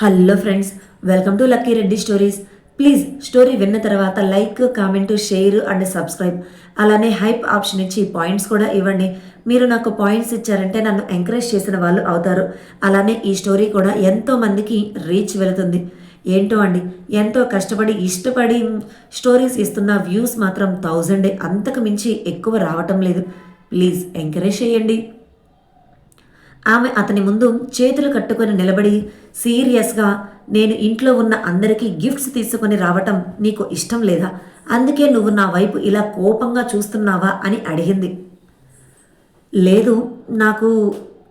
Hello friends welcome to Lucky Reddy stories. Please story విన్న తర్వాత like comment share and subscribe. అలానే hype option ఇచ్చి points కూడా ఇవ్వండి. మీరు నాకు పాయింట్స్ ఇచ్చారంటే నన్ను ఎంకరేజ్ చేసిన వాళ్ళు అవుతారు. అలానే ఈ స్టోరీ కూడా ఎంతో మందికి రీచ్ వెళుతుంది. ఏంటో అండి ఎంతో కష్టపడి ఇష్టపడి స్టోరీస్ ఇస్తున్న వ్యూస్ మాత్రం థౌజండే. అంతకు మించి ఎక్కువ రావటం లేదు. ప్లీజ్ ఎంకరేజ్ చేయండి. ఆమె అతని ముందు చేతులు కట్టుకొని నిలబడి సీరియస్గా నేను ఇంట్లో ఉన్న అందరికీ గిఫ్ట్స్ తీసుకొని రావటం నీకు ఇష్టం లేదా? అందుకే నువ్వు నా వైపు ఇలా కోపంగా చూస్తున్నావా? అని అడిగింది. లేదు నాకు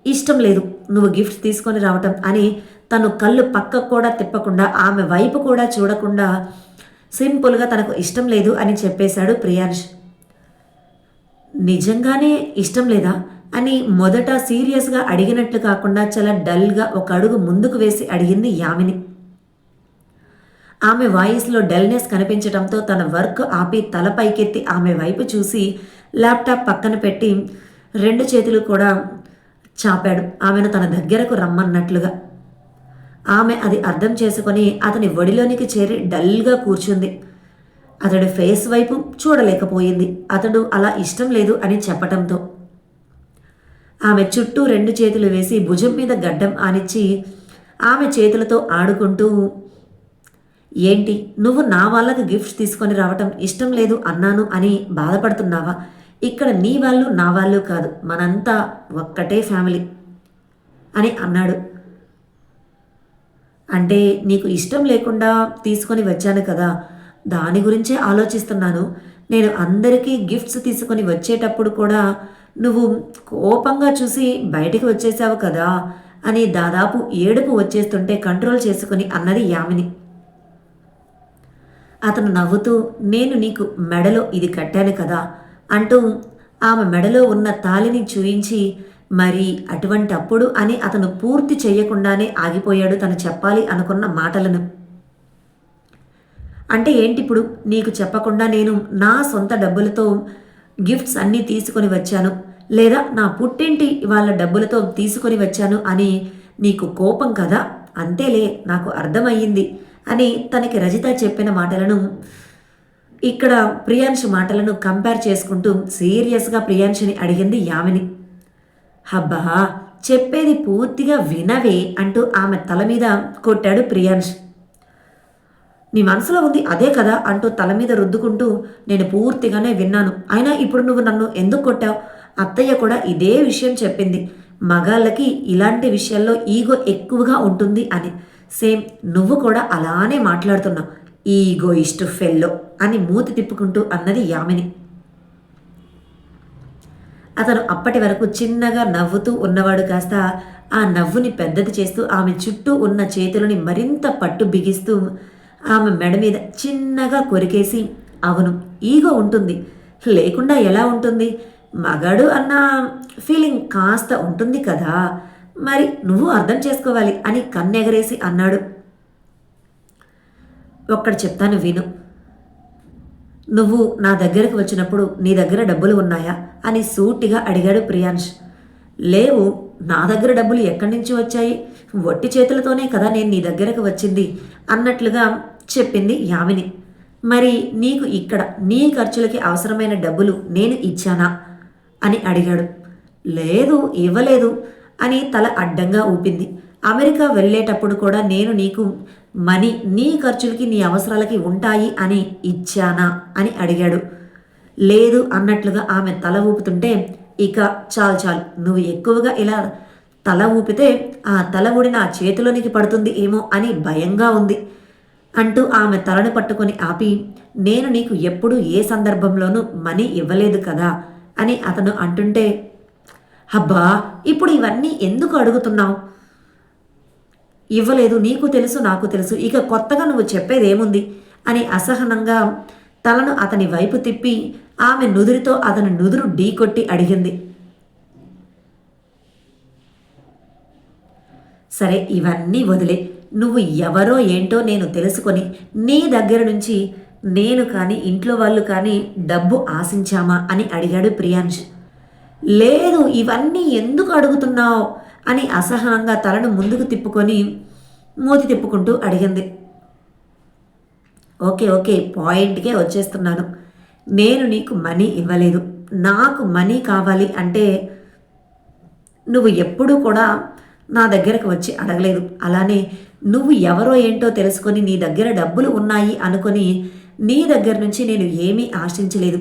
ఇష్టం లేదు నువ్వు గిఫ్ట్స్ తీసుకొని రావటం అని తను కళ్ళు పక్కకు కూడా తిప్పకుండా ఆమె వైపు కూడా చూడకుండా సింపుల్గా తనకు ఇష్టం లేదు అని చెప్పేశాడు ప్రియాంష్. నిజంగానే ఇష్టం లేదా? అని మొదట సీరియస్గా అడిగినట్లు కాకుండా చాలా డల్గా ఒక అడుగు ముందుకు వేసి అడిగింది యామిని. ఆమె వాయిస్లో డల్నెస్ కనిపించడంతో తన వర్క్ ఆపి తల పైకెత్తి ఆమె వైపు చూసి ల్యాప్టాప్ పక్కన పెట్టి రెండు చేతులు కూడా చాపాడు. ఆమెను తన దగ్గరకు రమ్మన్నట్లుగా. ఆమె అది అర్థం చేసుకొని అతని ఒడిలోనికి చేరి డల్గా కూర్చుంది. అతడి ఫేస్ వైపు చూడలేకపోయింది. అతడు అలా ఇష్టం లేదు అని చెప్పటంతో. ఆమె చుట్టూ రెండు చేతులు వేసి భుజం మీద గడ్డం ఆనిచ్చి ఆమె చేతులతో ఆడుకుంటూ ఏంటి నువ్వు నా వాళ్ళకు గిఫ్ట్స్ తీసుకొని రావటం ఇష్టం లేదు అన్నాను అని బాధపడుతున్నావా? ఇక్కడ నీ వాళ్ళు నా వాళ్ళు కాదు మనంతా ఒక్కటే ఫ్యామిలీ అని అన్నాడు. అంటే నీకు ఇష్టం లేకుండా తీసుకొని వచ్చాను కదా దాని గురించే ఆలోచిస్తున్నాను. నేను అందరికీ గిఫ్ట్స్ తీసుకొని వచ్చేటప్పుడు కూడా నువ్వు కోపంగా చూసి బయటికి వచ్చేసావు కదా అని దాదాపు ఏడుపు వచ్చేస్తుంటే కంట్రోల్ చేసుకుని అన్నది యామిని. అతను నవ్వుతూ నేను నీకు మెడలో ఇది కట్టాను కదా అంటూ ఆమె మెడలో ఉన్న తాలిని చూయించి మరి అటువంటి అప్పుడు అని అతను పూర్తి చేయకుండానే ఆగిపోయాడు తను చెప్పాలి అనుకున్న మాటలను. అంటే ఏంటి ఇప్పుడు నీకు చెప్పకుండా నేను నా సొంత డబ్బులతో గిఫ్ట్స్ అన్నీ తీసుకొని వచ్చాను. లేదా నా పుట్టింటి వాళ్ళ డబ్బులతో తీసుకొని వచ్చాను అని నీకు కోపం కదా? అంతేలే నాకు అర్థమయ్యింది అని తనకి రజిత చెప్పిన మాటలను ఇక్కడ ప్రియాంష్ మాటలను కంపేర్ చేసుకుంటూ సీరియస్గా ప్రియాంశని అడిగింది యామిని. హబ్బా చెప్పేది పూర్తిగా వినవే అంటూ ఆమె తల మీద కొట్టాడు ప్రియాంష్ నీ మనసులో ఉంది అదే కదా అంటూ తల మీద రుద్దుకుంటూ నేను పూర్తిగానే విన్నాను. అయినా ఇప్పుడు నువ్వు నన్ను ఎందుకు కొట్టావు? అత్తయ్య కూడా ఇదే విషయం చెప్పింది. మగాళ్ళకి ఇలాంటి విషయాల్లో ఈగో ఎక్కువగా ఉంటుంది అని. సేమ్ నువ్వు కూడా అలానే మాట్లాడుతున్నావు. ఈగో ఇష్టు ఫెల్లో అని మూతి తిప్పుకుంటూ అన్నది యామిని. అతను అప్పటి వరకు చిన్నగా నవ్వుతూ ఉన్నవాడు కాస్త ఆ నవ్వుని పెద్దది చేస్తూ ఆమె చుట్టూ ఉన్న చేతులని మరింత పట్టు బిగిస్తూ ఆమె మెడ మీద చిన్నగా కొరికేసి అవును ఈగో ఉంటుంది. లేకుండా ఎలా ఉంటుంది? మగాడు అన్న ఫీలింగ్ కాస్త ఉంటుంది కదా. మరి నువ్వు అర్థం చేసుకోవాలి అని కన్నెగరేసి అన్నాడు. ఒక్కడు చెప్తాను విను. నువ్వు నా దగ్గరకు వచ్చినప్పుడు నీ దగ్గర డబ్బులు ఉన్నాయా? అని సూటిగా అడిగాడు ప్రియాంష్ లేవు. నా దగ్గర డబ్బులు ఎక్కడి నుంచి వచ్చాయి? వట్టి చేతులతోనే కదా నేను నీ దగ్గరకు వచ్చింది అన్నట్లుగా చెప్పింది యామిని. మరి నీకు ఇక్కడ నీ ఖర్చులకి అవసరమైన డబ్బులు నేను ఇచ్చానా? అని అడిగాడు. లేదు ఇవ్వలేదు అని తల అడ్డంగా ఊపింది. అమెరికా వెళ్ళేటప్పుడు కూడా నేను నీకు మనీ నీ ఖర్చులకి నీ అవసరాలకి ఉంటాయి అని ఇచ్చానా? అని అడిగాడు. లేదు అన్నట్లుగా ఆమె తల ఊపుతుంటే ఇక చాలు చాలు నువ్వు ఎక్కువగా ఇలా తల ఊపితే ఆ తల ఊడి నా చేతిలోనికి పడుతుంది ఏమో అని భయంగా ఉంది. అంటూ ఆమె తలను పట్టుకొని ఆపి నేను నీకు ఎప్పుడు ఏ సందర్భంలోనూ మనీ ఇవ్వలేదు కదా? అని అతను అంటుంటే అబ్బా ఇప్పుడు ఇవన్నీ ఎందుకు అడుగుతున్నావు? ఇవ్వలేదు నీకు తెలుసు నాకు తెలుసు ఇక కొత్తగా నువ్వు చెప్పేదేముంది? అని అసహనంగా తలను అతని వైపు తిప్పి ఆమె నుదురుతో అతని నుదురు ఢీకొట్టి అడిగింది. సరే ఇవన్నీ వదిలే. నువ్వు ఎవరో ఏంటో నేను తెలుసుకొని నీ దగ్గర నుంచి నేను కానీ ఇంట్లో వాళ్ళు కానీ డబ్బు ఆశించామా అని అడిగాడు ప్రియాంష్ లేదు ఇవన్నీ ఎందుకు అడుగుతున్నావు? అని అసహనంగా తలను ముందుకు తిప్పుకొని మూతి తిప్పుకుంటూ అడిగింది. ఓకే ఓకే పాయింట్కే వచ్చేస్తున్నాను. నేను నీకు మనీ ఇవ్వలేదు. నాకు మనీ కావాలి అంటే నువ్వు ఎప్పుడూ కూడా నా దగ్గరకు వచ్చి అడగలేదు. అలానే నువ్వు ఎవరో ఏంటో తెలుసుకొని నీ దగ్గర డబ్బులు ఉన్నాయి అనుకొని నీ దగ్గర నుంచి నేను ఏమీ ఆశించలేదు.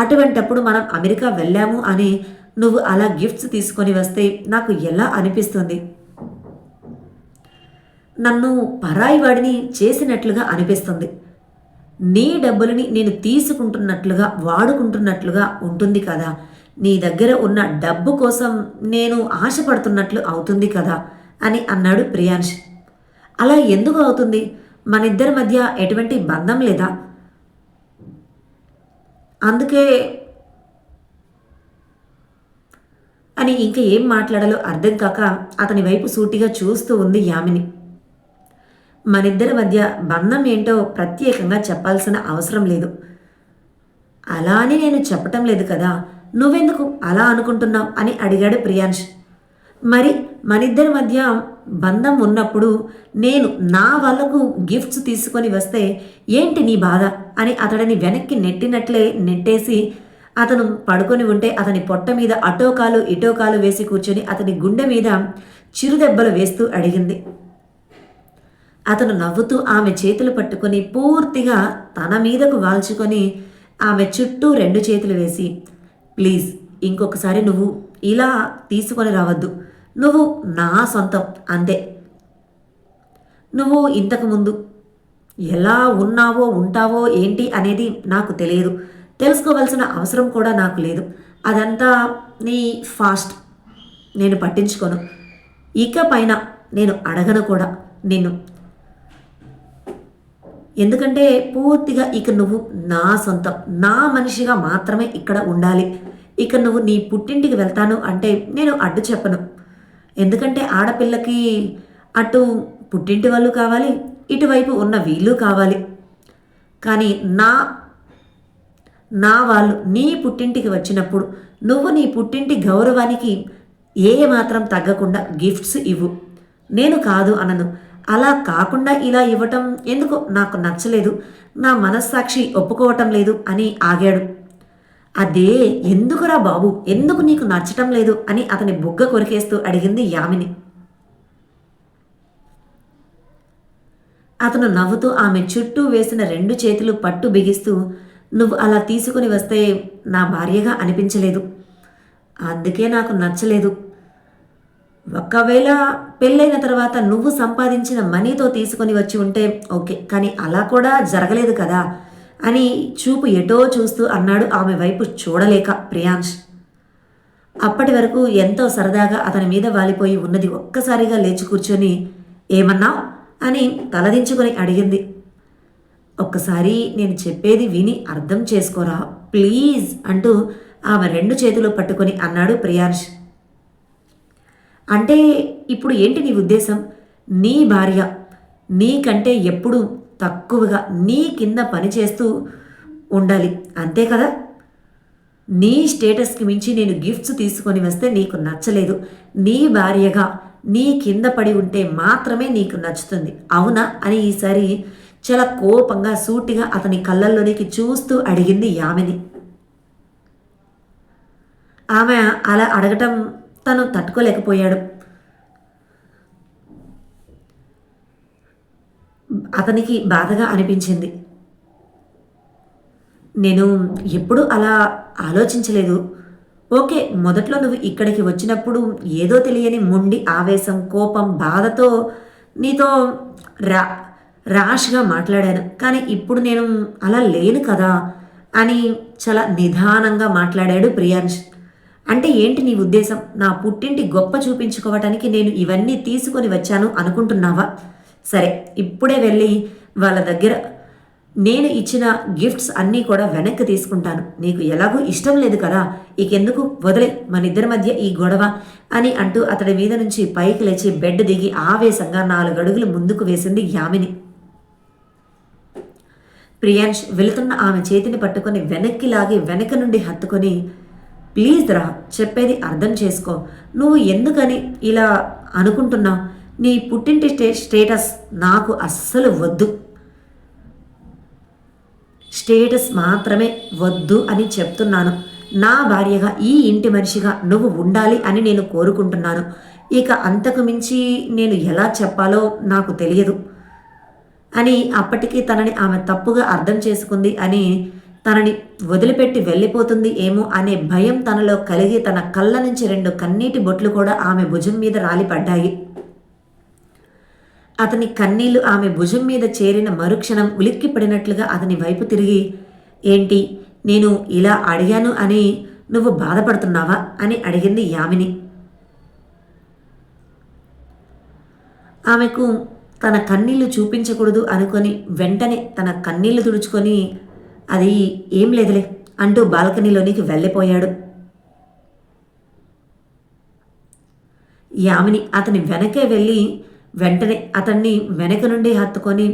అటువంటప్పుడు మనం అమెరికా వెళ్ళాము అని నువ్వు అలా గిఫ్ట్స్ తీసుకొని వస్తే నాకు ఎలా అనిపిస్తుంది? నన్ను పరాయి వాడిని చేసినట్లుగా అనిపిస్తుంది. నీ డబ్బులని నేను తీసుకుంటున్నట్లుగా వాడుకుంటున్నట్లుగా ఉంటుంది కదా. నీ దగ్గర ఉన్న డబ్బు కోసం నేను ఆశపడుతున్నట్లు అవుతుంది కదా అని అన్నాడు ప్రియాంష్ అలా ఎందుకు అవుతుంది? మన ఇద్దరి మధ్య ఎటువంటి బంధం లేదా? అందుకే అని ఇంకా ఏం మాట్లాడాలో అర్థం కాక అతని వైపు సూటిగా చూస్తూ ఉంది యామిని. మనిద్దరి మధ్య బంధం ఏంటో ప్రత్యేకంగా చెప్పాల్సిన అవసరం లేదు. అలా అని నేను చెప్పటం లేదు కదా నువ్వెందుకు అలా అనుకుంటున్నావు అని అడిగాడు ప్రియాంష్ మరి మనిద్దరి మధ్య బంధం ఉన్నప్పుడు నేను నా వాళ్ళకు గిఫ్ట్స్ తీసుకొని వస్తే ఏంటి నీ బాధ అని అతడిని వెనక్కి నెట్టినట్లే నెట్టేసి అతను పడుకొని ఉంటే అతని పొట్ట మీద అటోకాలు ఇటోకాలు ఇటో వేసి కూర్చొని అతని గుండె మీద చిరుదెబ్బలు వేస్తూ అడిగింది. అతను నవ్వుతూ ఆమె చేతులు పట్టుకొని పూర్తిగా తన మీదకు వాల్చుకొని ఆమె చుట్టూ రెండు చేతులు వేసి ప్లీజ్ ఇంకొకసారి నువ్వు ఇలా తీసుకొని రావద్దు. నువ్వు నా సొంతం అంతే. నువ్వు ఇంతకుముందు ఎలా ఉన్నావో ఉంటావో ఏంటి అనేది నాకు తెలియదు. తెలుసుకోవాల్సిన అవసరం కూడా నాకు లేదు. అదంతా నీ ఫాస్ట్. నేను పట్టించుకోను. ఇక పైన నేను అడగను కూడా నిన్ను. ఎందుకంటే పూర్తిగా ఇక నువ్వు నా సొంతం. నా మనిషిగా మాత్రమే ఇక్కడ ఉండాలి. ఇక నువ్వు నీ పుట్టింటికి వెళ్తాను అంటే నేను అడ్డు చెప్పను. ఎందుకంటే ఆడపిల్లకి అటు పుట్టింటి వాళ్ళు కావాలి ఇటువైపు ఉన్న వీళ్ళు కావాలి. కానీ నా నా వాళ్ళు నీ పుట్టింటికి వచ్చినప్పుడు నువ్వు నీ పుట్టింటి గౌరవానికి ఏ మాత్రం తగ్గకుండా గిఫ్ట్స్ ఇవ్వు. నేను కాదు అనను. అలా కాకుండా ఇలా ఇవ్వటం ఎందుకో? నాకు నచ్చలేదు. నా మనస్సాక్షి ఒప్పుకోవటం లేదు అని ఆగాడు. అదే ఎందుకురా బాబు? ఎందుకు నీకు నచ్చటం లేదు? అని అతని బుగ్గ కొరికేస్తూ అడిగింది యామిని. అతను నవ్వుతూ ఆమె చుట్టూ వేసిన రెండు చేతులు పట్టు బిగిస్తూ నువ్వు అలా తీసుకుని వస్తే నా భార్యగా అనిపించలేదు. అందుకే నాకు నచ్చలేదు. ఒకవేళ పెళ్ళైన తర్వాత నువ్వు సంపాదించిన మనీతో తీసుకొని వచ్చి ఉంటే ఓకే కానీ అలా కూడా జరగలేదు కదా. అని చూపు ఎటో చూస్తూ అన్నాడు ఆమె వైపు చూడలేక ప్రియాంష్ అప్పటి వరకు ఎంతో సరదాగా అతని మీద వాలిపోయి ఉన్నది ఒక్కసారిగా లేచి కూర్చొని ఏమన్నావు? అని తలదించుకొని అడిగింది. ఒక్కసారి నేను చెప్పేది విని అర్థం చేసుకోరా ప్లీజ్ అంటూ ఆమె రెండు చేతులు పట్టుకొని అన్నాడు ప్రియాంష్ అంటే ఇప్పుడు ఏంటి నీ ఉద్దేశం? నీ భార్య నీకంటే ఎప్పుడు తక్కువగా నీ కింద పనిచేస్తూ ఉండాలి. అంతే కదా? నీ స్టేటస్కి మించి నేను గిఫ్ట్స్ తీసుకొని వస్తే నీకు నచ్చలేదు. నీ భార్యగా నీ కింద పడి ఉంటే మాత్రమే నీకు నచ్చుతుంది. అవునా? అని ఈసారి చాలా కోపంగా సూటిగా అతని కళ్ళల్లోనికి చూస్తూ అడిగింది యామిని. ఆమె అలా అడగటం తను తట్టుకోలేకపోయాడు. అతనికి బాధగా అనిపించింది. నేను ఎప్పుడూ అలా ఆలోచించలేదు. ఓకే మొదట్లో నువ్వు ఇక్కడికి వచ్చినప్పుడు ఏదో తెలియని మొండి ఆవేశం కోపం బాధతో నీతో రా ర్యాష్గా మాట్లాడాను. కానీ ఇప్పుడు నేను అలా లేను కదా అని చాలా నిదానంగా మాట్లాడాడు ప్రియాంష్ అంటే ఏంటి నీ ఉద్దేశం? నా పుట్టింటి గొప్ప చూపించుకోవటానికి నేను ఇవన్నీ తీసుకొని వచ్చాను అనుకుంటున్నావా? సరే ఇప్పుడే వెళ్ళి వాళ్ళ దగ్గర నేను ఇచ్చిన గిఫ్ట్స్ అన్నీ కూడా వెనక్కి తీసుకుంటాను. నీకు ఎలాగో ఇష్టం లేదు కదా ఇకెందుకు? వదిలే మన ఇద్దరి మధ్య ఈ గొడవ అని అంటూ అతడి మీద నుంచి పైకి లేచి బెడ్ దిగి ఆవేశంగా నాలుగు అడుగులు ముందుకు వేసింది యామిని. ప్రియాంష్ వెళుతున్న ఆమె చేతిని పట్టుకొని వెనక్కి లాగి వెనక నుండి హత్తుకొని ప్లీజ్ రా చెప్పేది అర్థం చేసుకో. నువ్వు ఎందుకని ఇలా అనుకుంటున్నావు? నీ పుట్టింటి స్టే స్టేటస్ నాకు అస్సలు వద్దు. స్టేటస్ మాత్రమే వద్దు అని చెప్తున్నాను. నా భార్యగా ఈ ఇంటి మనిషిగా నువ్వు ఉండాలి అని నేను కోరుకుంటున్నాను. ఇక అంతకు మించి నేను ఎలా చెప్పాలో నాకు తెలియదు. అని అప్పటికీ తనని ఆమె తప్పుగా అర్థం చేసుకుంది అని తనని వదిలిపెట్టి వెళ్ళిపోతుంది ఏమో అనే భయం తనలో కలిగి తన కళ్ళ నుంచి రెండు కన్నీటి బొట్లు కూడా ఆమె భుజం మీద రాలిపడ్డాయి. అతని కన్నీళ్ళు ఆమె భుజం మీద చేరిన మరుక్షణం ఉలిక్కి పడినట్లుగా అతని వైపు తిరిగి ఏంటి? నేను ఇలా అడిగాను అని నువ్వు బాధపడుతున్నావా? అని అడిగింది యామిని. ఆమెకు తన కన్నీళ్ళు చూపించకూడదు అనుకొని వెంటనే తన కన్నీళ్ళు తుడుచుకొని అది ఏం లేదులే అంటూ బాల్కనీలోనికి వెళ్ళిపోయాడు. యామిని అతని వెనకే వెళ్ళి వెంటనే అతన్ని వెనక నుండి హత్తుకొని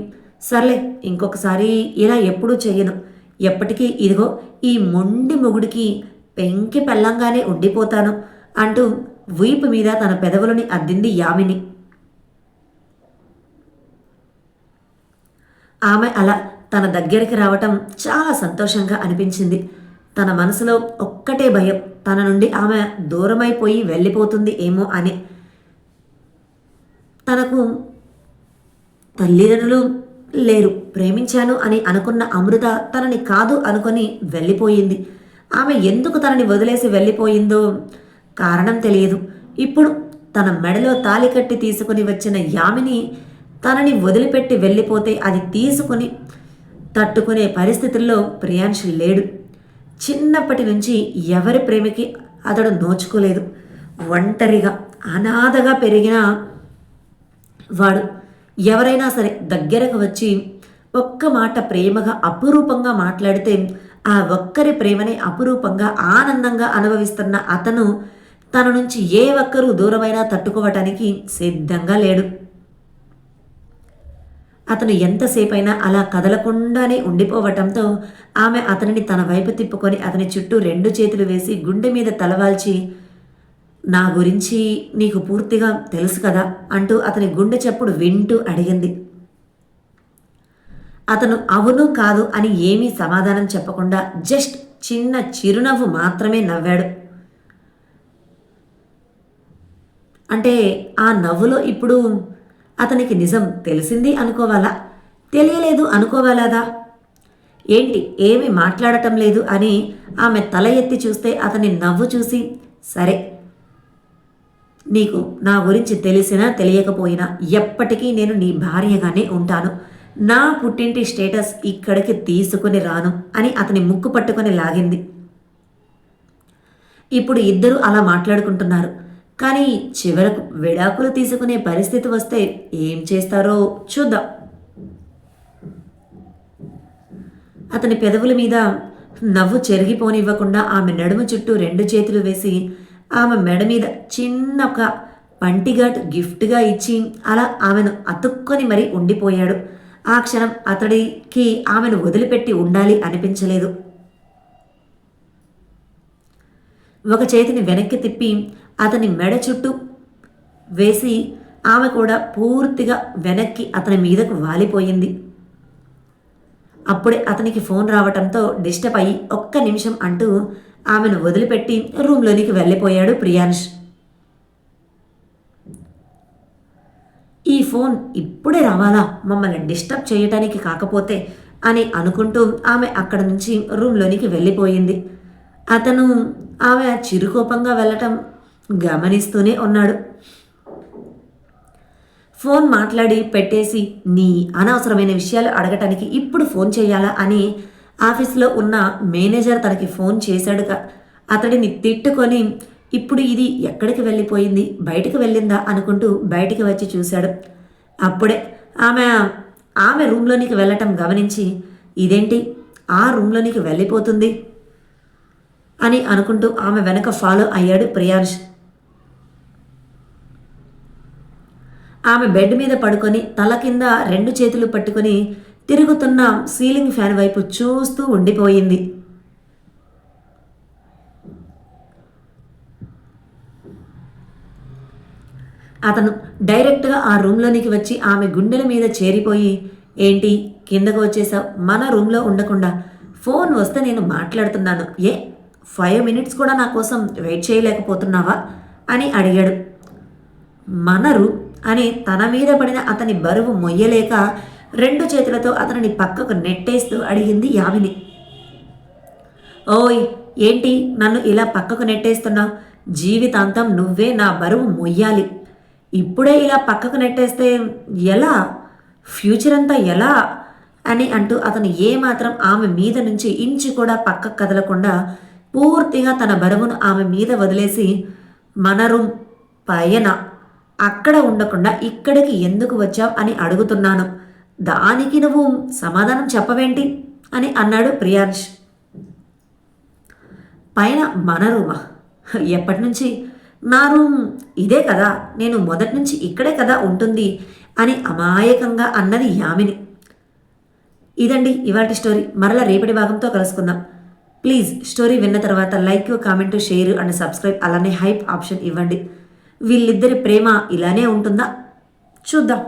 సర్లే ఇంకొకసారి ఇలా ఎప్పుడూ చెయ్యను. ఎప్పటికీ ఇదిగో ఈ మొండి మొగుడికి పెంకి పెళ్ళంగానే ఉండిపోతాను అంటూ వీపు మీద తన పెదవులని అద్దింది యామిని. ఆమె అలా తన దగ్గరికి రావటం చాలా సంతోషంగా అనిపించింది. తన మనసులో ఒక్కటే భయం తన నుండి ఆమె దూరమైపోయి వెళ్ళిపోతుంది ఏమో అని. తనకు తల్లిదండ్రులు లేరు. ప్రేమించాను అని అనుకున్న అమృత తనని కాదు అనుకొని వెళ్ళిపోయింది. ఆమె ఎందుకు తనని వదిలేసి వెళ్ళిపోయిందో కారణం తెలియదు. ఇప్పుడు తన మెడలో తాలి కట్టి తీసుకుని వచ్చిన యామిని తనని వదిలిపెట్టి వెళ్ళిపోతే అది తీసుకుని తట్టుకునే పరిస్థితుల్లో ప్రియాంశ్ లేడు. చిన్నప్పటి నుంచి ఎవరి ప్రేమకి అతడు నోచుకోలేదు. ఒంటరిగా అనాథగా పెరిగిన వాడు ఎవరైనా సరే దగ్గరకు వచ్చి ఒక్క మాట ప్రేమగా అపురూపంగా మాట్లాడితే ఆ ఒక్కరి ప్రేమని అపురూపంగా ఆనందంగా అనుభవిస్తున్న అతను తన నుంచి ఏ ఒక్కరూ దూరమైనా తట్టుకోవటానికి సిద్ధంగా లేడు. అతను ఎంతసేపైనా అలా కదలకుండానే ఉండిపోవటంతో ఆమె అతనిని తన వైపు తిప్పుకొని అతని చుట్టూ రెండు చేతులు వేసి గుండె మీద తలవాల్చి నా గురించి నీకు పూర్తిగా తెలుసు కదా అంటూ అతని గుండె చప్పుడు వింటూ అడిగింది. అతను అవును కాదు అని ఏమీ సమాధానం చెప్పకుండా జస్ట్ చిన్న చిరునవ్వు మాత్రమే నవ్వాడు. అంటే ఆ నవ్వులో ఇప్పుడు అతనికి నిజం తెలిసింది అనుకోవాలా? తెలియలేదు అనుకోవాలాదా? ఏంటి ఏమి మాట్లాడటం లేదు అని ఆమె తల ఎత్తి చూస్తే అతని నవ్వు చూసి సరే నీకు నా గురించి తెలిసినా తెలియకపోయినా ఎప్పటికీ నేను నీ భార్యగానే ఉంటాను. నా పుట్టింటి స్టేటస్ ఇక్కడికి తీసుకుని రాను అని అతని ముక్కు పట్టుకొని లాగింది. ఇప్పుడు ఇద్దరు అలా మాట్లాడుకుంటున్నారు. కానీ చివరకు విడాకులు తీసుకునే పరిస్థితి వస్తే ఏం చేస్తారో చూద్దాం. అతని పెదవుల మీద నవ్వు చెరిగిపోనివ్వకుండా ఆమె నడుము చుట్టూ రెండు చేతులు వేసి ఆమె మెడ మీద చిన్న ఒక పంటిగాటు గిఫ్ట్గా ఇచ్చి అలా ఆమెను అతుక్కొని మరీ ఉండిపోయాడు. ఆ క్షణం అతడికి ఆమెను వదిలిపెట్టి ఉండాలి అనిపించలేదు. ఒక చేతిని వెనక్కి తిప్పి అతని మెడ చుట్టూ వేసి ఆమె కూడా పూర్తిగా వెనక్కి అతని మీదకు వాలిపోయింది. అప్పుడే అతనికి ఫోన్ రావటంతో డిస్టర్బ్ అయ్యి ఒక్క నిమిషం అంటూ ఆమెను వదిలిపెట్టి రూమ్లోనికి వెళ్ళిపోయాడు ప్రియాంష్. ఈ ఫోన్ ఇప్పుడే రావాలా? మమ్మల్ని డిస్టర్బ్ చేయటానికి కాకపోతే అని అనుకుంటూ ఆమె అక్కడ నుంచి రూమ్లోనికి వెళ్ళిపోయింది. అతను ఆమె చిరుకోపంగా వెళ్ళటం గమనిస్తూనే ఉన్నాడు. ఫోన్ మాట్లాడి పెట్టేసి నీ అనవసరమైన విషయాలు అడగటానికి ఇప్పుడు ఫోన్ చేయాలా? అని ఆఫీస్లో ఉన్న మేనేజర్ తనకి ఫోన్ చేశాడుగా. అతడిని తిట్టుకొని ఇప్పుడు ఇది ఎక్కడికి వెళ్ళిపోయింది? బయటికి వెళ్ళిందా? అనుకుంటూ బయటికి వచ్చి చూశాడు. అప్పుడే ఆమె ఆమె రూమ్లోనికి వెళ్ళటం గమనించి ఇదేంటి? ఆ రూమ్లోనికి వెళ్ళిపోతుంది? అని అనుకుంటూ ఆమె వెనక ఫాలో అయ్యాడు ప్రియాంష్ ఆమె బెడ్ మీద పడుకొని తల కింద రెండు చేతులు పట్టుకొని తిరుగుతున్న సీలింగ్ ఫ్యాన్ వైపు చూస్తూ ఉండిపోయింది. అతను డైరెక్ట్గా ఆ రూమ్లోనికి వచ్చి ఆమె గుండెల మీద చేరిపోయి ఏంటి కిందకు వచ్చేసావు? మన రూమ్లో ఉండకుండా ఫోన్ వస్తే నేను మాట్లాడుతున్నాను. ఏ ఫైవ్ మినిట్స్ కూడా నా కోసం వెయిట్ చేయలేకపోతున్నావా? అని అడిగాడు. మనరు అని తన మీద పడిన అతని బరువు మొయ్యలేక రెండు చేతులతో అతనిని పక్కకు నెట్టేస్తూ అడిగింది యామిని. ఓయ్ ఏంటి నన్ను ఇలా పక్కకు నెట్టేస్తున్నావు? జీవితాంతం నువ్వే నా బరువు మొయ్యాలి. ఇప్పుడే ఇలా పక్కకు నెట్టేస్తే ఎలా? ఫ్యూచర్ అంతా ఎలా? అని అంటూ అతను ఏమాత్రం ఆమె మీద నుంచి ఇంచు కూడా పక్కకు కదలకుండా పూర్తిగా తన బరువును ఆమె మీద వదిలేసి మన రూమ్ పైన అక్కడ ఉండకుండా ఇక్కడికి ఎందుకు వచ్చావు? అని అడుగుతున్నాను. దానికి నువ్వు సమాధానం చెప్పవేంటి? అని అన్నాడు ప్రియాంష్ పైన మన రూమా? ఎప్పటి నుంచి? నా రూమ్ ఇదే కదా నేను మొదటి నుంచి ఇక్కడే కదా ఉంటుంది అని అమాయకంగా అన్నది యామిని. ఇదండి ఇవాటి స్టోరీ. మరలా రేపటి భాగంతో కలుసుకుందాం. ప్లీజ్ స్టోరీ విన్న తర్వాత like comment share and subscribe అలానే హైప్ ఆప్షన్ ఇవ్వండి. వీళ్ళిద్దరి ప్రేమ ఇలానే ఉంటుందా? చూద్దాం.